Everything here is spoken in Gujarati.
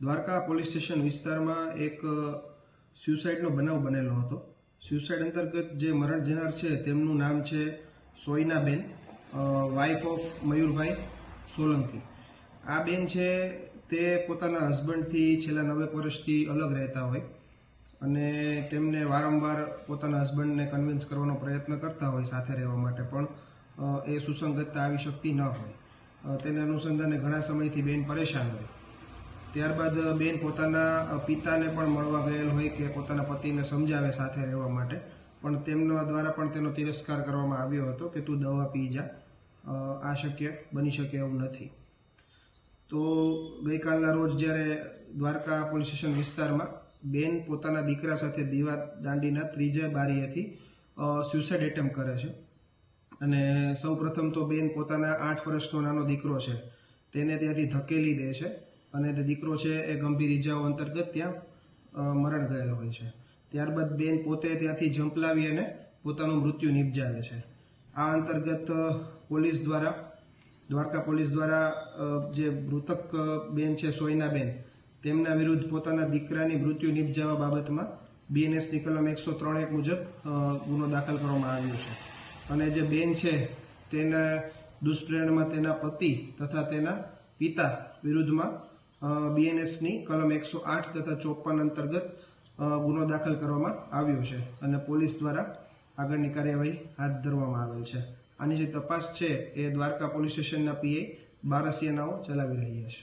દ્વારકા પોલીસ સ્ટેશન વિસ્તારમાં એક સ્યુસાઇડનો બનાવ બનેલો હતો. સ્યુસાઇડ અંતર્ગત જે મરણ જનાર છે, તેમનું નામ છે સોયનાબેન વાઇફ ઓફ મયુરભાઈ સોલંકી. આ બેન છે, તે પોતાના હસબન્ડથી છેલ્લા નવેક વર્ષથી અલગ રહેતા હોય અને તેમને વારંવાર પોતાના હસબન્ડને કન્વિન્સ કરવાનો પ્રયત્ન કરતા હોય સાથે રહેવા માટે પણ એ સુસંગતતા આવી શકતી ન હોય. તેને અનુસંધાને ઘણા સમયથી બેન પરેશાન હોય ત્યારબાદ બેન પોતાના પિતાને પણ મળવા ગયેલ હોય કે પોતાના પતિને સમજાવે સાથે રહેવા માટે. પણ તેમના દ્વારા પણ તેનો તિરસ્કાર કરવામાં આવ્યો હતો કે તું દવા પી જા. આ શક્ય બની શકે એવું નથી. તો ગઈકાલના રોજ જ્યારે દ્વારકા પોલીસ સ્ટેશન વિસ્તારમાં બેન પોતાના દીકરા સાથે દીવા દાંડીના ત્રીજા બારીએથી સ્યુસાઇડ એટેમ્પ કરે છે. અને સૌ પ્રથમ તો બેન પોતાના આઠ વર્ષનો નાનો દીકરો છે. તેને ત્યાંથી ધકેલી દે છે. અને તે દીકરો છે એ ગંભીર ઇજાઓ અંતર્ગત ત્યાં મરણ ગયેલો હોય છે. ત્યારબાદ બેન પોતે ત્યાંથી ઝંપલાવી અને પોતાનું મૃત્યુ નિપજાવે છે. આ અંતર્ગત પોલીસ દ્વારા, દ્વારકા પોલીસ દ્વારા જે મૃતક બેન છે સોયના બેન તેમના વિરુદ્ધ પોતાના દીકરાની મૃત્યુ નિપજાવવા બાબતમાં બીએનએસની કલમ એકસો ત્રણ એક મુજબ ગુનો દાખલ કરવામાં આવ્યો છે. અને જે બેન છે, તેના દુષ્પ્રેરણમાં તેના પતિ તથા તેના પિતા વિરુદ્ધમાં બીએનએસની કલમ એકસો આઠ તથા ચોપન અંતર્ગત ગુનો દાખલ કરવામાં આવ્યો છે અને પોલીસ દ્વારા આગળની કાર્યવાહી હાથ ધરવામાં આવેલ છે. આની જે તપાસ છે એ દ્વારકા પોલીસ સ્ટેશનના પીએ બારસિયાનાઓ ચલાવી રહ્યા છે.